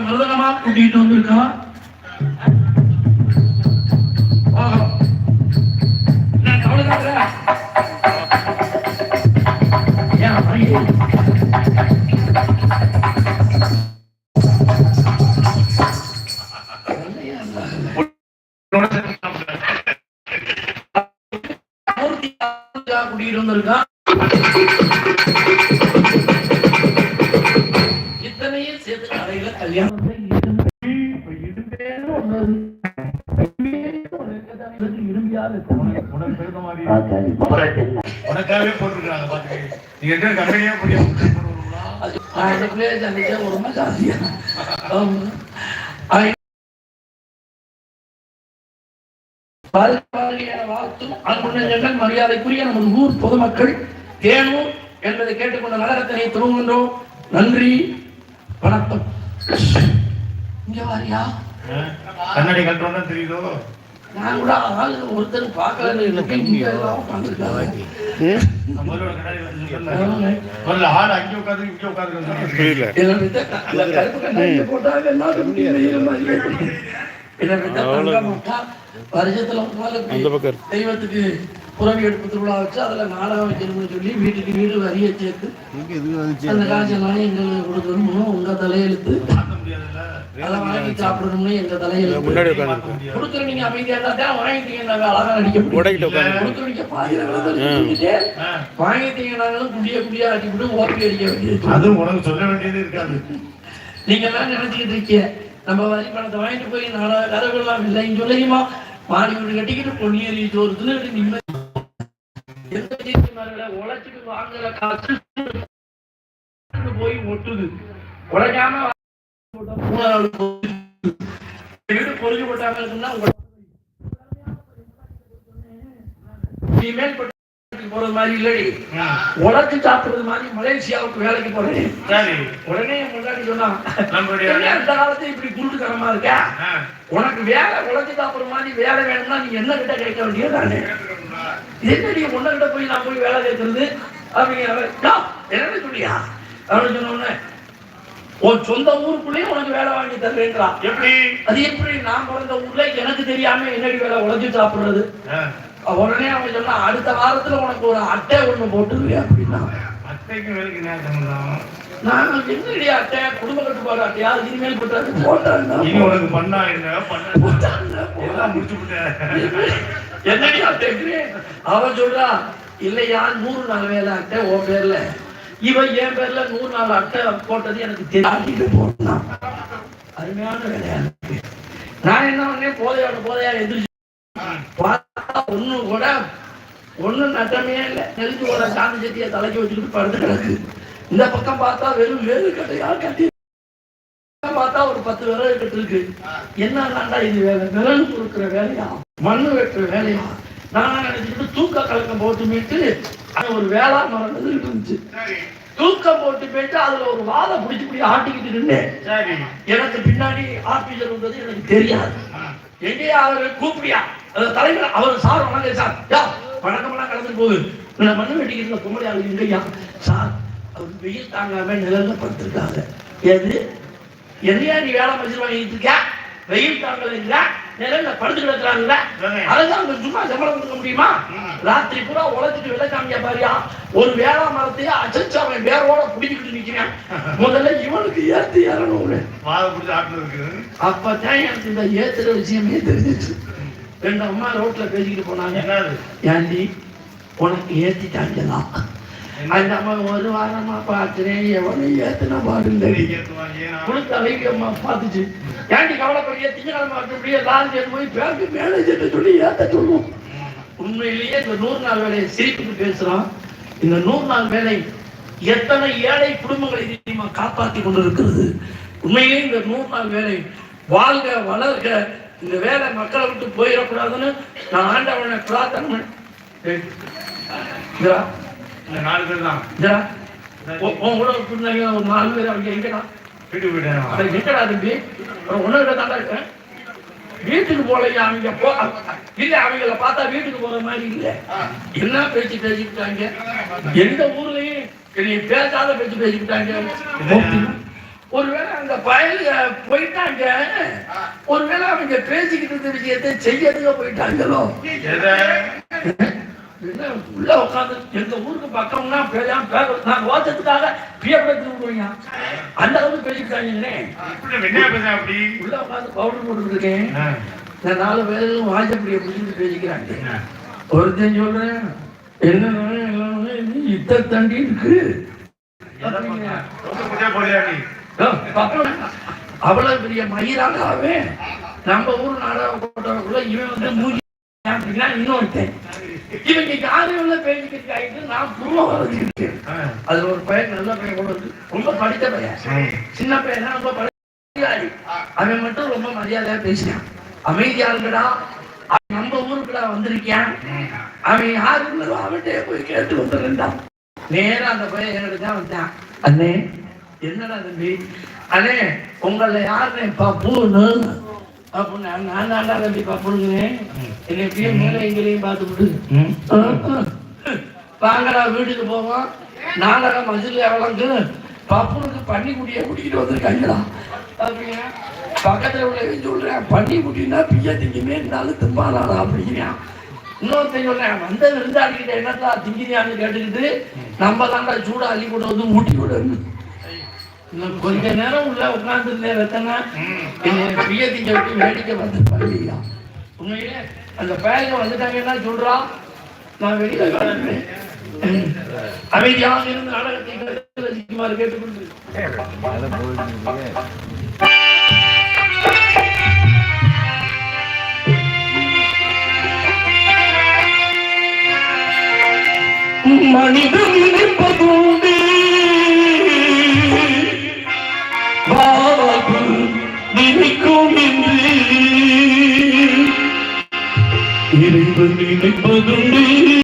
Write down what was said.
மிருதகமா கூட்டிட்டு வந்திருக்கான் ஏன் உனக்காகவே போட்டுருக்காங்க பாத்துக்க. நீங்க இருக்கிற கம்பெனியா வாழ்த்தும் மரியாதைக்குரிய நமது ஊர் பொதுமக்கள் தேனூர் என்பதை கேட்டுக்கொண்ட நகரத்தினை துவங்குகின்றோம் நன்றி வணக்கம் இங்க வாரியா கண்ணாடி கட்டுறோம்னா தெரியுதோ? நான் கூட ஆளு ஒருத்தர் பார்க்கலன்னு எல்லாம். தெய்வத்துக்கு புறவி எடுப்பு திருவிழா வச்சு அதுல நாடகம் வைக்கணும்னு சொல்லி வீட்டுக்கு வீடு வரிய சேர்த்து அந்த காசெல்லாம் எங்களுக்கு கொடுக்கணும். உங்க தலையெழுத்து. பார்க்க முடியாதுல்ல? அதை வாங்கி சாப்பிடணும்னு எங்க தலையெழுத்து முன்னாடி உட்காந்து கொடுக்குற நீங்க அமைதியா இருந்தா வாங்கிட்டீங்க நாங்க அழகா நடிக்க கொடுக்குற நீங்க பாதியில வாங்கிட்டீங்க நாங்களும் குடிய குடியா ஆட்டி விட்டு ஓப்பி அடிக்க வேண்டியது அதுவும் உனக்கு சொல்ல வேண்டியது இருக்காது. நீங்க எல்லாம் நினைச்சுக்கிட்டு இருக்கீங்க. நம்ம வரி பணத்தை வாங்கிட்டு போய் நாலா கதவுலாம் இல்லைன்னு சொல்லியுமா மாடி வீடு கட்டிக்கிட்டு பொன்னியரி சோறு தின்னு நிம்மதி உழைச்சிட்டு வாங்குற காசு போய் ஒட்டுது. உழைக்காம. வீடு பொறிஞ்சு போட்டாம இனிமேல் போறது மாதிரி இல்லடி உழைச்சு சாப்பிடுறது மாதிரி மலேசியாவுக்கு வேலைக்கு போறேன் உடனே முன்னாடி சொன்னான் நம்மளுடைய என்ன காலத்துல இப்படி குருட்டுத்தனமா இருக்க உனக்கு வேலை உழைச்சு சாப்பிடுற மாதிரி வேலை வேணும்னா நீ என்ன கிட்ட கேட்க வேண்டியது தானே என்னடி உன்ன கிட்ட போய் நான் போய் வேலை கேட்கறது அப்படிங்கிற அவன், என்ன சொல்லியா அப்படின்னு சொன்ன உடனே உன் சொந்த ஊருக்குள்ளேயே உனக்கு வேலை வாங்கி தர்றேன்றான் எப்படி? அது எப்படி? நான் பிறந்த ஊர்ல எனக்கு தெரியாம என்னடி வேலை உழைச்சு சாப்பிடுறது? உடனே அவன் சொன்னா அடுத்த வாரத்துல உனக்கு ஒரு அட்டை ஒண்ணு போட்டுருவேன் அப்படின்னா. அத்தைக்கும் வேலைக்கு சம்பந்தம் நான் என்னடி அட்டை? குடும்ப கட்டுப்பாடு அட்டையா? இனிமேல் போட்டாங்க போட்டாங்க இனி உனக்கு பண்ணா என்ன? பண்ண முடிச்சு விட்டேன் என்னடி அட்டைக்கு அவன் சொல்றா இல்லையா நூறு நாள் வேலை அட்டை உன் பேர்ல. இவன் என் பேர்ல நூறு நாள் அட்டை போட்டது எனக்கு தெரியாட்டிட்டு போனான். அருமையான வேலையா இருக்கு. நான் என்ன பண்ணேன்? போதையோட போதையா எதிர்த்து பார்த்தா ஒன்றும் கூட ஒன்றும் நட்டமே இல்லை. நெருங்கி போட சாந்தி செட்டியை தலைக்கு வச்சுக்கிட்டு படுத்து கிடக்கு. இந்த பக்கம் பார்த்தா வெறும் வேறு கட்டையா கட்டி பக்கம் பார்த்தா ஒரு பத்து விரல் கட்டு இருக்கு என்னடாண்டா இது வேலை? விரல் கொடுக்குற வேலையா? மண்ணு வெட்டுற வேலையா? நான் நினைச்சுக்கிட்டு தூக்க கலக்கம் போட்டு மீட்டு அங்க ஒரு வேளா மரம் இருந்துச்சு. தூக்கம் போட்டு போயிட்டு அதுல ஒரு வாழை பிடிச்சி பிடி ஆட்டிக்கிட்டு சரி. எனக்கு பின்னாடி ஆபீசர் வந்தது எனக்கு தெரியாது. எங்கேயா அவரு கூப்பிடியா? அது தலைவர் அவர் சார் வணக்கம் சார். யா வணக்கம்லாம் கலந்து போகுது நான் மண்ணு வெட்டிக்கிட்டு பொம்பளை ஆளு எங்கய்யா சார் அவர் வெயில் தாங்காம நிழல்ல படுத்திருக்காங்க. எது? எதையா நீ வேலை மதிச்சு வாங்கிட்டு இருக்க வெயில் தாங்கலைங்க நிழல்ல படுத்து கிடக்குறாங்க அதுதான் அங்க சும்மா சம்பளம் கொடுக்க முடியுமா? ராத்திரி பூரா உழைச்சிட்டு விளைச்சாமியா பாரியா. ஒரு வேளா மரத்தையே அச்சச்சு அவன் வேரோட பிடிக்கிட்டு நிக்கிறான். முதல்ல இவனுக்கு ஏத்து ஏறணும் அப்பதான் எனக்கு இந்த ஏத்துற விஷயமே தெரிஞ்சிச்சு. ரெண்டு அம்மா ரோட்ல பேசிக்கிட்டு போனாங்க. என்னது? ஏண்டி உனக்கு ஏத்திட்டாங்களா? அந்த அம்மா ஒரு வாரமா பார்க்கிறேன் எவனும் ஏத்துன பாடு இல்லை சரி ஏத்துவாங்க ஏன்னா கொடுத்த அளவுக்கு அம்மா பார்த்துச்சு. ஏண்டி கவலைப்படிய திங்கக்கிழமை அப்படியே லாரி எடுத்து போய் பேங்க் மேனேஜர் சொல்லி ஏத்த சொல்லுவோம். உண்மையிலேயே இந்த நூறு நாள் வேலையை சிரிப்புக்கு பேசுறோம். இந்த நூறு நாள் வேலை எத்தனை ஏழை குடும்பங்களை தெரியுமா காப்பாற்றி கொண்டிருக்கிறது? உண்மையிலேயே இந்த நூறு நாள் வேலை வாழ்க வளர்க இந்த வேலை மக்களை விட்டு போயிடக்கூடாதுன்னு நான் ஆண்டவனை பிரார்த்தனை இந்த நாலு பேர் தான். உன் கூட பின்னாடி ஒரு நாலு பேர் அவங்க எங்கடா வீட்டுக்கு போயிட்டேன் எங்கடா தம்பி. இருக்கேன். வீட்டுக்கு போலையா அவங்க போ இல்ல அவங்கள பார்த்தா வீட்டுக்கு போற மாதிரி இல்ல. என்ன பேச்சு பேசிக்கிட்டாங்க? எந்த ஊர்லயும் நீ பேசாத பேச்சு பேசிக்கிட்டாங்க. ஒருவேளை அந்த பயலுக போயிட்டாங்க. ஒருவேளை அவங்க பேசிக்கிட்டு இருந்த விஷயத்தை செய்யறதுக்கு போயிட்டாங்களோ? உள்ள உட்காந்து எங்க ஊருக்கு பக்கம்னா பேர நான் ஓச்சத்துக்காக பியப்படுத்தி விடுவீங்க அந்த அளவுக்கு அப்படி? உள்ள உட்காந்து பவுடர். இந்த நாலு பேரும் வாஜப்படியை பிடிச்சிட்டு பேசிக்கிறாங்க. ஒருத்தன் சொல்றேன். என்ன இத்த தண்டி இருக்கு. அவ்வளவு பெரிய மயிராக அவன் நம்ம ஊர் நாடகம் போட்டவங்களுக்குள்ள இவன் வந்து மூஞ்சி அப்படின்னா இன்னொருத்தன். இவங்க யாரும் பேசிக்கிட்டு ஆகிட்டு நான் புருவ வரைஞ்சிருக்கேன் ஆ. அதுல ஒரு பையன் நல்ல பையன் கூட இருக்கு ரொம்ப படித்த பையன். சின்ன பையன் ரொம்ப படிக்காது அவன் மட்டும் ரொம்ப மரியாதையா பேசினான். அமைதியா இருக்கடா நம்ம ஊருக்குடா வந்திருக்கான் அவன் யாருன்னு அவன்கிட்ட போய் கேட்டு வந்துருந்தான் நேரா அந்த பையன் என்கிட்ட தான் வந்தான். அண்ணே என்னடா தம்பி? அண்ணே உங்களை யாருன்னு பப்புன்னு அப்படின்னு நான் தான்டா தம்பி பப்புன்னு என்னை மேலே எங்களையும் பார்த்துக்கிட்டு ம். வாங்கடா வீட்டுக்கு போவோம். நாடகம் மசில் எவ்வளோக்கு பப்புனுக்கு குட்டியை குடிக்கிட்டு வந்திருக்காங்களா? அப்படிங்க பக்கத்துல உள்ள சொல்றேன் பன்னி குட்டினா திங்குமே இருந்தாலும் திம்பானாடா அப்படிங்கிறான். இன்னொருத்தன் சொல்றேன் வந்த விருந்தாடிக்கிட்ட என்னத்தா திங்கிறியான்னு கேட்டுக்கிட்டு நம்ம தாண்டா சூடா அள்ளி கொண்டு வந்து ஊட்டி விடணும் கொஞ்ச நேரம் உள்ள உட்கார்ந்து ரத்தனா. என்னை பிய்ய விட்டு வேடிக்கை வந்து பள்ளியா உண்மையிலே அந்த பேங்க வந்துட்டாங்கன்னா சொல்றான். நான் வெளியில கிளம்புறேன் அமைதியாக இருந்து நாடகத்தை ரசிக்குமாறு கேட்டுக்கொண்டு. மனிதன் நினைப்பதுண்டு Enrico